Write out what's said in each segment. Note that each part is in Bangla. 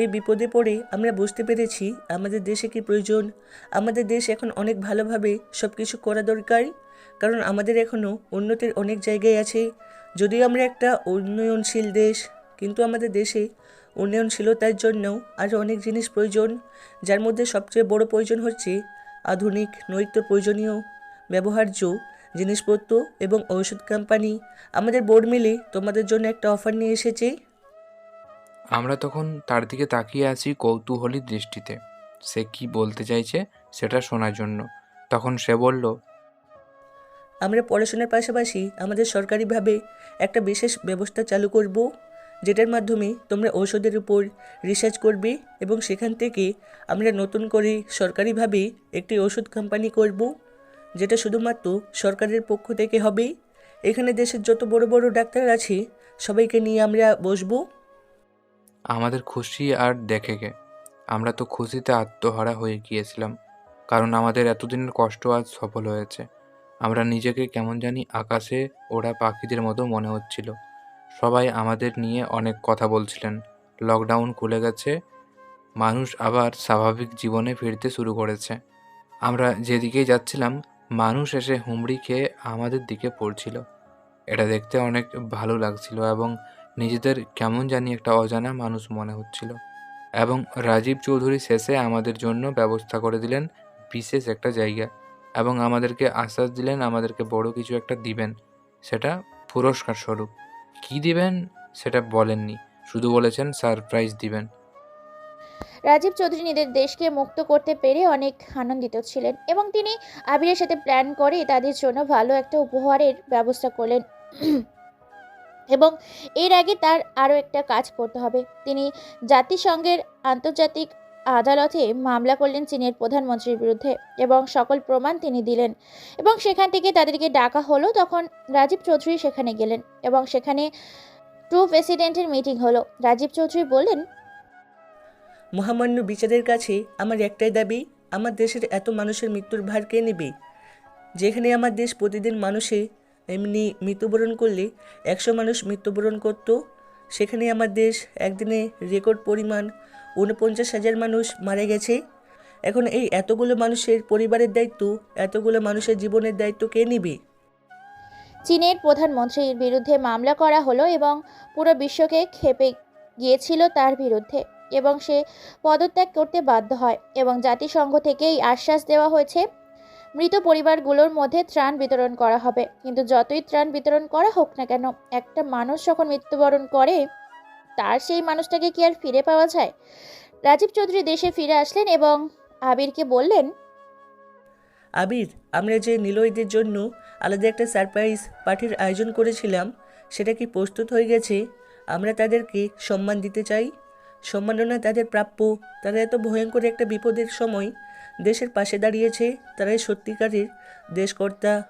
এই বিপদে পড়ে আমরা বুঝতে পেরেছি আমাদের দেশে কি প্রয়োজন। আমাদের দেশ এখন অনেক ভালোভাবে সব কিছু করা দরকার, কারণ আমাদের এখনও উন্নতির অনেক জায়গায় আছে। যদিও আমরা একটা উন্নয়নশীল দেশ, কিন্তু আমাদের দেশে উন্নয়নশীলতার জন্যও আরও অনেক জিনিস প্রয়োজন। যার মধ্যে সবচেয়ে বড় প্রয়োজন হচ্ছে আধুনিক নৈত্য প্রয়োজনীয়, ব্যবহার্য জিনিসপত্র এবং ঔষধ কোম্পানি আমাদের বোর্ড মিলে তোমাদের জন্য একটা অফার নিয়ে এসেছে। আমরা তখন তার দিকে তাকিয়ে আছি কৌতূহলী দৃষ্টিতে। সে কি বলতে চাইছে সেটা শোনার জন্য। তখন সে বলল আমরা পড়াশোনার পাশাপাশি আমাদের সরকারিভাবে একটা বিশেষ ব্যবস্থা চালু করব যেটার মাধ্যমে তোমরা ঔষধের উপর রিসার্চ করবে এবং সেখান থেকে আমরা নতুন করে সরকারিভাবে একটি ওষুধ কোম্পানি করব। যেটা শুধুমাত্র সরকারের পক্ষ থেকে হবে এখানে দেশের যত বড় বড় ডাক্তার আছে, সবাইকে নিয়ে আমরা বসবো। আমাদের খুশি আর দেখে গে। আমরা তো খুশিতে আত্মহারা হয়ে গিয়েছিলাম, কারণ আমাদের এতদিনের কষ্ট আজ সফল হয়েছে। আমরা নিজেকে কেমন জানি আকাশে ওরা পাখিদের মতো মনে হচ্ছিল। সবাই আমাদের নিয়ে অনেক কথা বলছিলেন। লকডাউন খুলে গেছে, মানুষ আবার স্বাভাবিক জীবনে ফিরতে শুরু করেছে। আমরা যেদিকেই যাচ্ছিলাম মানুষ এসে হুমড়ি খেয়ে আমাদের দিকে পড়ছিল। এটা দেখতে অনেক ভালো লাগছিল এবং নিজেদের কেমন জানি একটা অজানা মানুষ মনে হচ্ছিল। এবং রাজীব চৌধুরী শেষে আমাদের জন্য ব্যবস্থা করে দিলেন বিশেষ একটা জায়গা এবং আমাদেরকে আশ্বাস দিলেন আমাদেরকে বড় কিছু একটা দিবেন। সেটা পুরস্কার স্বরূপ কী দিবেন? সেটা বলেননি। শুধু বলেছেন সারপ্রাইজ দিবেন। রাজীব চৌধুরী নিজের দেশকে মুক্ত করতে পেরে অনেক আনন্দিত ছিলেন এবং তিনি আবিরের সাথে প্ল্যান করে তাদের জন্য ভালো একটা উপহারের ব্যবস্থা করলেন। এবং এর আগে তার আরও একটা কাজ করতে হবে। তিনি জাতিসংঘের আন্তর্জাতিক আদালতে মামলা করলেন চীনের প্রধানমন্ত্রীর বিরুদ্ধে এবং সকল প্রমাণ তিনি দিলেন এবং সেখান থেকে তাদেরকে ডাকা হলো। তখন রাজীব চৌধুরী সেখানে গেলেন এবং সেখানে টু প্রেসিডেন্টের মিটিং হলো। রাজীব চৌধুরী বললেন মহামান্য বিচারের কাছে আমার একটাই দাবি, আমার দেশের এত মানুষের মৃত্যুর ভার কে নেবে? যেখানে আমার দেশ প্রতিদিন মানুষে এমনি মৃত্যুবরণ করলে, একশো মানুষ মৃত্যুবরণ করত, সেখানে আমার দেশ একদিনে রেকর্ড পরিমাণ ঊনপঞ্চাশ হাজার মানুষ মারা গেছে। এখন এই এতগুলো মানুষের পরিবারের দায়িত্ব, এতগুলো মানুষের জীবনের দায়িত্ব কে নেবে? চীনের প্রধানমন্ত্রীর বিরুদ্ধে মামলা করা হলো এবং পুরো বিশ্বকে খেপে গিয়েছিল তার বিরুদ্ধে। এবং সে পদত্যাগ করতে বাধ্য হয় এবং জাতিসংঘ থেকেই আশ্বাস দেওয়া হয়েছে, মৃত পরিবারগুলোর মধ্যে ত্রাণ বিতরণ করা হবে। কিন্তু যতই ত্রাণ বিতরণ করা হোক না কেন, একটা মানুষ যখন মৃত্যুবরণ করে, তার সেই মানুষটাকে কি আর ফিরে পাওয়া যায়? রাজীব চৌধুরী দেশে ফিরে আসলেন এবং আবিরকে বললেন, আবির, আমরা যে নিলয়দের জন্য আলাদা একটা সারপ্রাইজ পার্টির আয়োজন করেছিলাম, সেটা কি প্রস্তুত হয়ে গেছে? আমরা তাদেরকে সম্মান দিতে চাই? সম্মাননা তাদের প্রাপ্য। তারা এত ভয়ঙ্কর একটা বিপদের সময় দেশের পাশে দাঁড়িয়েছে তারাই সত্যিকারের দেশকর্তা।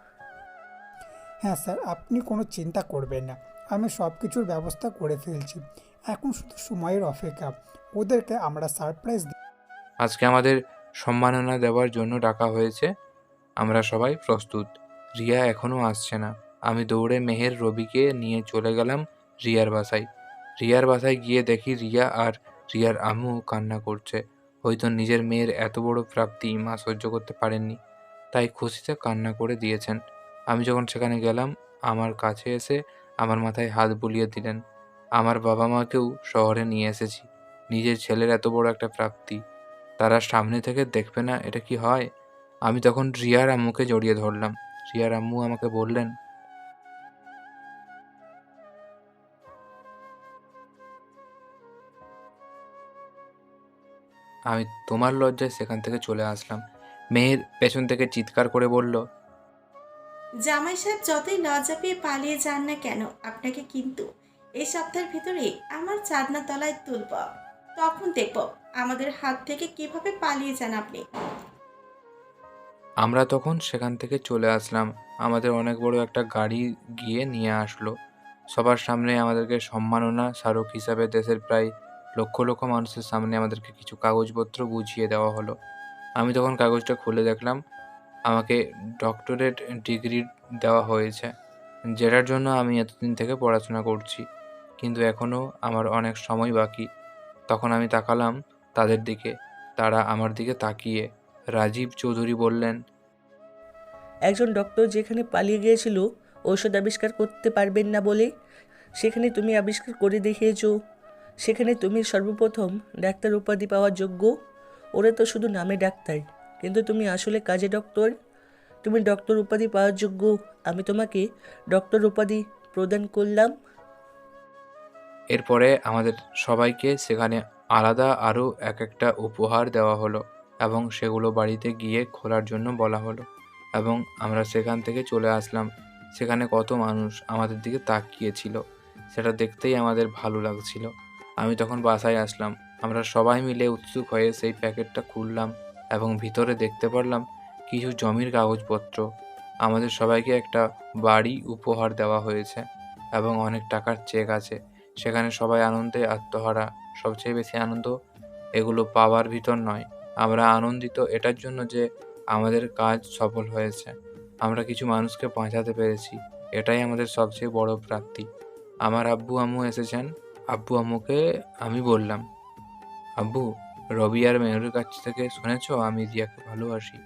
হ্যাঁ স্যার আপনি কোনো চিন্তা করবেন না। আমি সব কিছুর ব্যবস্থা করে ফেলছি। এখন শুধু সময়ের অপেক্ষা। ওদেরকে আমরা সারপ্রাইজ দিই আজকে আমাদের সম্মাননা দেওয়ার জন্য ডাকা হয়েছে। আমরা সবাই প্রস্তুত। রিয়া এখনও আসছে না। আমি দৌড়ে মেহের রবিকে নিয়ে চলে গেলাম রিয়ার বাসায়। রিয়ার বাসায় গিয়ে দেখি রিয়া আর রিয়ার আম্মু কান্না করছে। হয়তো নিজের মেয়ের এত বড় প্রাপ্তি মা সহ্য করতে পারেননি। তাই খুশিতে কান্না করে দিয়েছেন। আমি যখন সেখানে গেলাম, আমার কাছে এসে আমার মাথায় হাত বুলিয়ে দিলেন। আমার বাবা মাকেও শহরে নিয়ে এসেছি। নিজের ছেলের এত বড় একটা প্রাপ্তি। তারা সামনে থেকে দেখবে না এটা কি হয়? আমি তখন রিয়ার আম্মুকে জড়িয়ে ধরলাম। রিয়ার আম্মু আমাকে বললেন আমি তোমার লজ্জায় সেখান থেকে চলে আসলাম। মেয়ের পেছন থেকে চিৎকার করে বলল জামাই সাহেব যতই লজ্জা পেয়ে পালিয়ে যান না কেন আপনাকে কিন্তু এই সপ্তাহের ভিতরে আমার চাঁদনা তলায় তুলব। তখন দেখব আমাদের হাত থেকে কীভাবে পালিয়ে যান আপনি। আমরা তখন সেখান থেকে চলে আসলাম। আমাদের অনেক বড় একটা গাড়ি গিয়ে নিয়ে আসলো। সবার সামনে আমাদেরকে সম্মাননা স্মারক হিসাবে দেশের প্রায় লক্ষ লক্ষ মানুষের সামনে আমাদেরকে কিছু কাগজপত্র বুঝিয়ে দেওয়া হলো। আমি তখন কাগজটা খুলে দেখলাম, আমাকে ডক্টরেট ডিগ্রি দেওয়া হয়েছে, যেটার জন্য আমি এতদিন থেকে পড়াশোনা করছি, কিন্তু এখনও আমার অনেক সময় বাকি। তখন আমি তাকালাম তাদের দিকে, তারা আমার দিকে তাকিয়ে রাজীব চৌধুরী বললেন, একজন ডক্টর যেখানে পালিয়ে গিয়েছিল, ঔষধ আবিষ্কার করতে পারবেন না বলে, সেখানে তুমি আবিষ্কার করে দেখিয়েছো। সেখানে তুমি সর্বপ্রথম ডাক্তার উপাধি পাওয়ার যোগ্য। ওরা তো শুধু নামে ডাক্তার। কিন্তু তুমি আসলে কাজে ডক্টর? তুমি ডক্টর উপাধি পাওয়ার যোগ্য। আমি তোমাকে ডক্টর উপাধি প্রদান করলাম। এরপরে আমাদের সবাইকে সেখানে আলাদা আরও এক একটা উপহার দেওয়া হলো এবং সেগুলো বাড়িতে গিয়ে খোলার জন্য বলা হলো এবং আমরা সেখান থেকে চলে আসলাম। সেখানে কত মানুষ আমাদের দিকে তাকিয়েছিল, সেটা দেখতেই আমাদের ভালো লাগছিল। আমি তখন বাসায় আসলাম। আমরা সবাই মিলে উৎসুক হয়ে সেই প্যাকেটটা খুললাম এবং ভিতরে দেখতে পারলাম কিছু জমির কাগজপত্র। আমাদের সবাইকে একটা বাড়ি উপহার দেওয়া হয়েছে এবং অনেক টাকার চেক আছে। সেখানে সবাই আনন্দে আত্মহারা। সবচেয়ে বেশি আনন্দ এগুলো পাওয়ার ভিতর নয়। আমরা আনন্দিত এটার জন্য যে আমাদের কাজ সফল হয়েছে। আমরা কিছু মানুষকে বাঁচাতে পেরেছি। এটাই আমাদের সবচেয়ে বড় প্রাপ্তি। আমার আব্বু আম্মু এসেছেন। আব্বু আম্মুকে আমি বললাম, আব্বু, রবি আর মেয়রের কাছ থেকে শুনেছো? আমি রিয়াকে ভালোবাসি।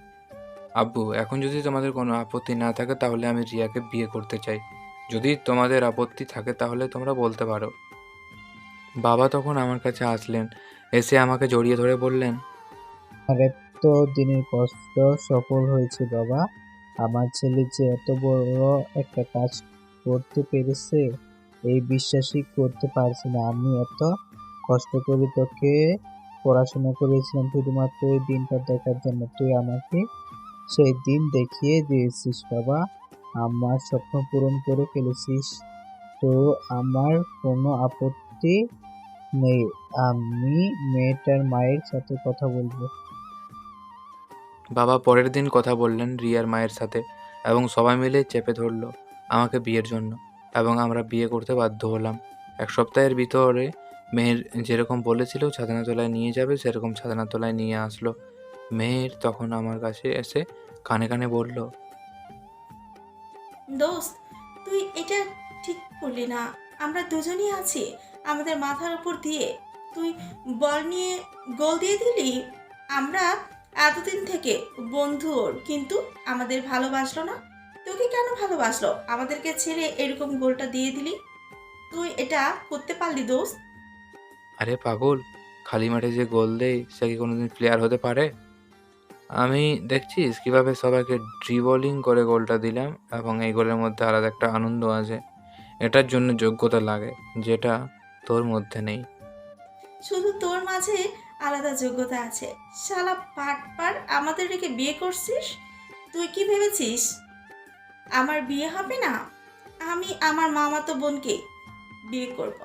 আব্বু, এখন যদি তোমাদের কোনো আপত্তি না থাকে, তাহলে আমি রিয়াকে বিয়ে করতে চাই। যদি তোমাদের আপত্তি থাকে, তাহলে তোমরা বলতে পারো। বাবা তখন আমার কাছে আসলেন, এসে আমাকে জড়িয়ে ধরে বললেন, আর এত দিনের কষ্ট সফল হয়েছে বাবা। আমার ছেলে যে এত বড় একটা কাজ করতে পেরেছে এই বিশ্বাসই করতে পারছি না। আমি এত কষ্ট করে তোকে পড়াশোনা করেছিলাম, শুধুমাত্র ওই দিনটা দেখার জন্য। তুই আমাকে সেই দিন দেখিয়ে দিয়েছিস বাবা। আমার স্বপ্ন পূরণ করে ফেলেছিস। তো আমার কোনো আপত্তি নেই। আমি মেয়েটার মায়ের সাথে কথা বলব। বাবা, পরের দিন কথা বললেন রিয়ার মায়ের সাথে এবং সবাই মিলে চেপে ধরলো আমাকে বিয়ের জন্য। এবং আমরা বিয়ে করতে বাধ্য হলাম। এক সপ্তাহের ভিতরে মেয়ের যেরকম বলেছিল, ছাদনাতলায় নিয়ে যাবে, সেরকম ছাদনাতলায় নিয়ে আসলো। মেয়ের তখন আমার কাছে এসে কানে কানে বলল, দোস্ত, তুই এটা ঠিক করলি না। আমরা দুজনই আছি। আমাদের মাথার উপর দিয়ে তুই বল নিয়ে গোল দিয়ে দিলি? আমরা এতদিন থেকে বন্ধু ওর কিন্তু আমাদের ভালোবাসলো না। তোকে কেন ভালোবাসলো? আমাদেরকে ছেড়ে এরকম গোলটা দিয়ে দিলি? তুই এটা করতে পারলি দোস্ত। আরে পাগল খালি মাঠে যে গোল দেয় সে কি কোনোদিন প্লেয়ার হতে পারে? আমি দেখছিস কীভাবে সবাইকে ড্রিবলিং করে গোলটা দিলাম এবং এই গোলের মধ্যে আলাদা একটা আনন্দ আছে। এটার জন্য যোগ্যতা লাগে যেটা তোর মধ্যে নেই। শুধু তোর মাঝে আলাদা যোগ্যতা আছে। শালা পাট পার আমাদের রেখে বিয়ে করছিস? তুই কি ভেবেছিস? আমার বিয়ে হবে না? আমি আমার মামাতো বোনকে বিয়ে করব।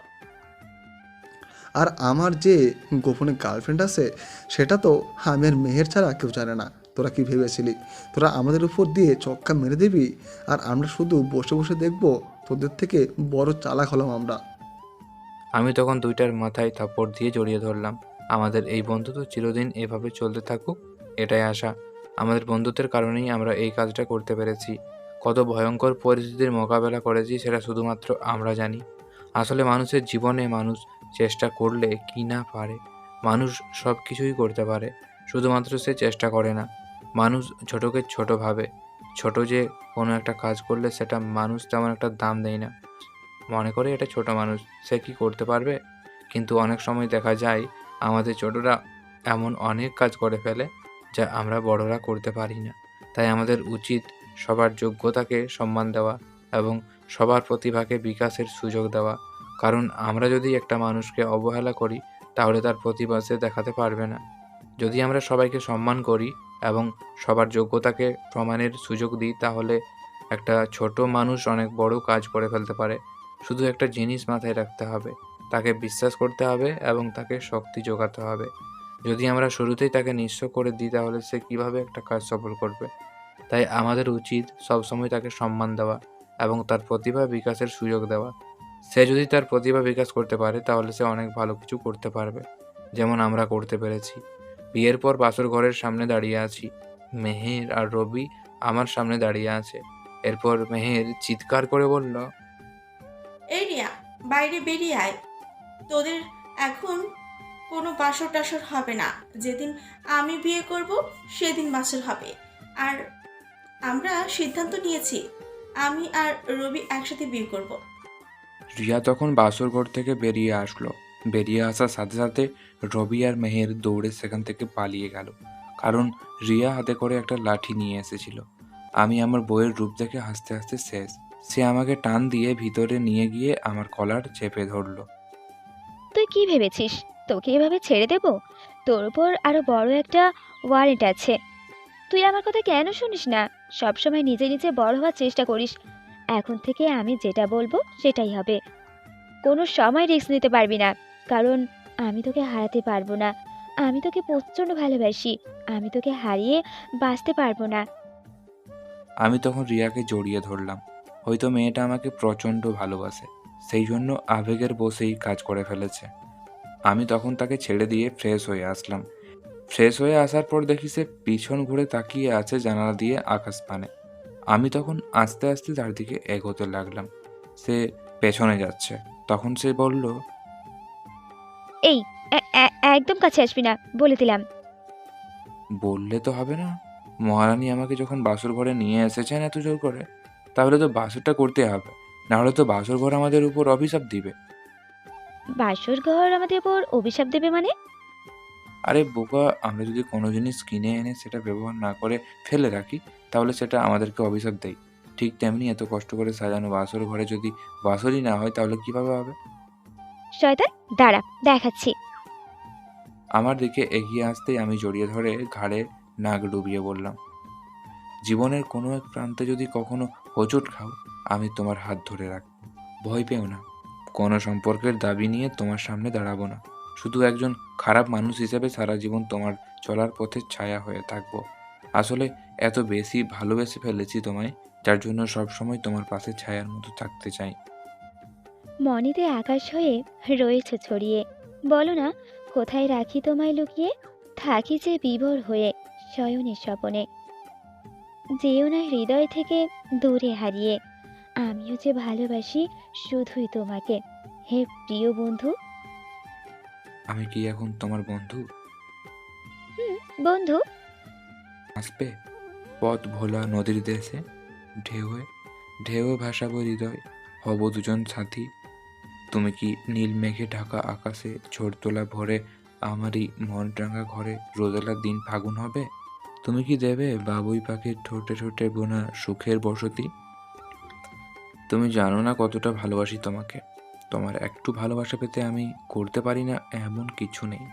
আর আমার যে গোপনে গার্লফ্রেন্ড আছে সেটা তো আমি আর মেহের ছাড়া কেউ জানে না। তোরা কি ভেবেছিলি? তোরা আমাদের উপর দিয়ে চক্কা মেরে দিবি? আর আমরা শুধু বসে বসে দেখব তোদের থেকে বড় চালাক হলাম আমরা। আমি তখন দুইটার মাথায় থাপ্পড় দিয়ে জড়িয়ে ধরলাম। আমাদের এই বন্ধুত্ব চিরদিন এভাবে চলতে থাকুক এটাই আশা। আমাদের বন্ধুত্বের কারণেই আমরা এই কাজটা করতে পেরেছি। কত ভয়ঙ্কর পরিস্থিতির মোকাবেলা করেছি সেটা শুধুমাত্র আমরা জানি। আসলে মানুষের জীবনে মানুষ চেষ্টা করলে কি না পারে, মানুষ সব কিছুই করতে পারে, শুধুমাত্র সে চেষ্টা করে না। মানুষ ছোটকে ছোট ভাবে, ছোট যে কোনো একটা কাজ করলে সেটা মানুষ তেমন একটা দাম দেয় না। মনে করে এটা ছোট মানুষ, সে কি করতে পারবে? কিন্তু অনেক সময় দেখা যায় আমাদের ছোটরা এমন অনেক কাজ করে ফেলে যা আমরা বড়রা করতে পারি না। তাই আমাদের উচিত সবার যোগ্যতাকে সম্মান দেওয়া এবং সবার প্রতিভাকে বিকাশের সুযোগ দেওয়া। কারণ আমরা যদি একটা মানুষকে অবহেলা করি, তাহলে তার প্রতিভা সে দেখাতে পারবে না। যদি আমরা সবাইকে সম্মান করি এবং সবার যোগ্যতাকে প্রমাণের সুযোগ দিই, তাহলে একটা ছোট মানুষ অনেক বড় কাজ করে ফেলতে পারে। শুধু একটা জিনিস মাথায় রাখতে হবে, তাকে বিশ্বাস করতে হবে এবং তাকে শক্তি যোগাতে হবে। যদি আমরা শুরুতেই তাকে নিঃস্ব করে দিই, তাহলে সে কীভাবে একটা কাজ সফল করবে? তাই আমাদের উচিত সবসময় তাকে সম্মান দেওয়া এবং তার প্রতিভা বিকাশের সুযোগ দেওয়া। সে যদি তার প্রতিভা বিকাশ করতে পারে, তাহলে সে অনেক ভালো কিছু করতে পারবে। যেমন আমরা করতে পেরেছি। বিয়ের পর বাসর ঘরের সামনে দাঁড়িয়ে আছি। মেহের আর রবি আমার সামনে দাঁড়িয়ে আছে। এরপর মেহের চিৎকার করে বলল, এই বাইরে বেরিয়ে আয়। তোদের এখন কোনো বাসর টাসর হবে না। যেদিন আমি বিয়ে করব, সেদিন বাসর হবে। আর আমরা সিদ্ধান্ত নিয়েছি আমি আর রবি একসাথে বিয়ে করব। রিয়া তখন বাসর ঘর থেকে বেরিয়ে আসলো। বেরিয়ে আসার সাথে সাথে রবি আর মেহের দৌড়ে সেখান থেকে পালিয়ে গেল। কারণ রিয়া হাতে করে একটা লাঠি নিয়ে এসেছিল। আমি আমার বইয়ের রূপ দেখে হাসতে হাসতে শেষ। সে আমাকে টান দিয়ে ভিতরে নিয়ে গিয়ে আমার কলার চেপে ধরলো। তুই কি ভেবেছিস? তোকে এভাবে ছেড়ে দেব? তোর উপর আরও বড় একটা ওয়ারেন্ট আছে। তুই আমার কথা কেন শুনিস না? সবসময় নিজে নিজে বড় হওয়ার চেষ্টা করিস। এখন থেকে আমি যেটা বলব সেটাই হবে। কোনো সময় রিস্ক নিতে পারবি না, কারণ আমি তোকে হারাতে পারব না। আমি তোকে প্রচণ্ড ভালোবাসি। আমি তোকে হারিয়ে বাঁচতে পারব না। আমি তখন রিয়াকে জড়িয়ে ধরলাম। হয়তো মেয়েটা আমাকে প্রচণ্ড ভালোবাসে। সেই জন্য আবেগের বসেই কাজ করে ফেলেছে। আমি তখন তাকে ছেড়ে দিয়ে ফ্রেশ হয়ে আসলাম। ফ্রেশ হয়ে আসার পর দেখি সে পিছন ঘুরে তাকিয়ে আছে জানালা দিয়ে আকাশ পানে। আমি তখন আস্তে আস্তে তার দিকে এগোতে লাগলাম। সে পেছনে যাচ্ছে। তখন সে বলল এই একদম কাছে আসবি না বলে দিলাম। বললে তো হবে না। মহারানী আমাকে যখন বাসর ঘরে নিয়ে এসেছেন এত জোর করে তাহলে তো বাসরটা করতে হবে। নাহলে তো বাসর ঘর আমাদের উপর অভিশাপ দিবে। বাসর ঘর আমাদের উপর অভিশাপ দেবে মানে? আরে বোকা আমরা যদি কোনো জিনিস কিনে এনে সেটা ব্যবহার না করে ফেলে রাখি তাহলে সেটা আমাদেরকে অভিশাপ দেয়। ঠিক তেমনি এত কষ্ট করে সাজানো বাসর ঘরে যদি বাসরই না হয় তাহলে কীভাবে হবে? শয়তান দাঁড়া দেখাচ্ছি। আমার দিকে এগিয়ে আসতেই আমি জড়িয়ে ধরে ঘাড়ে নাক ডুবিয়ে বললাম জীবনের কোনো এক প্রান্তে যদি কখনো হোঁচট খাও আমি তোমার হাত ধরে রাখব। ভয় পেও না। কোনো সম্পর্কের দাবি নিয়ে তোমার সামনে দাঁড়াবো না। শুধু একজন খারাপ মানুষ হিসেবে সারা জীবন তোমার চলার পথে ছায়া হয়ে থাকব। আসলে এত বেশি ভালোবেসে ফেলেছি তোমায়, যার জন্য সবসময় তোমার পাশে ছায়ার মতো থাকতে চাই। মনেতে আকাশ হয়ে রয়েছে ছড়িয়ে। বলো না, কোথায় রাখি তোমায় লুকিয়ে? থাকি যে বিভোর হয়ে শয়নের স্বপনে। যেও না হৃদয় থেকে দূরে হারিয়ে। আমিও যে ভালোবাসি শুধুই তোমাকে। হে প্রিয় বন্ধু আমি কি এখন তোমার বন্ধু? বন্ধু। আসবে? পথ ভোলা নদীর দেশে ঢেউয়ে ঢেউয়ে ভাসাবো হৃদয় হব দুজন সাথী। তুমি কি নীল মেঘে ঢাকা আকাশে ঝোড় তোলা ভরে আমারই মন রাঙা ঘরে রোদেলার দিন ফাগুন হবে? তুমি কি দেবে বাবুই পাখির ঠোঁটে ঠোঁটে বোনা সুখের বসতি? তুমি জানো না কতটা ভালোবাসি তোমাকে। তোমার একটু ভালোবাসা পেতে আমি করতে পারি না এমন কিছু নেই।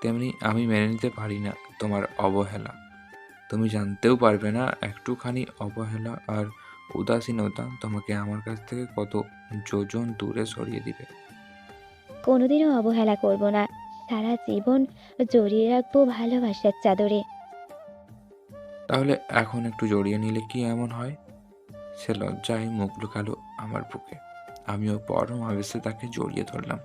তেমনি আমি মেনে নিতে পারি না তোমার অবহেলা। তুমি জানতেও পারবে না একটুখানি অবহেলা আর উদাসীনতা তোমাকে আমার কাছ থেকে কত যোজন দূরে সরিয়ে দিবে। কোনোদিনও অবহেলা করব না। সারা জীবন জড়িয়ে রাখব ভালোবাসার চাদরে। তাহলে এখন একটু জড়িয়ে নিলে কি এমন হয়? সে লজ্জায় মুখ লুকালো আমার বুকে। আমিও পরম আবেশে তাকে জড়িয়ে ধরলাম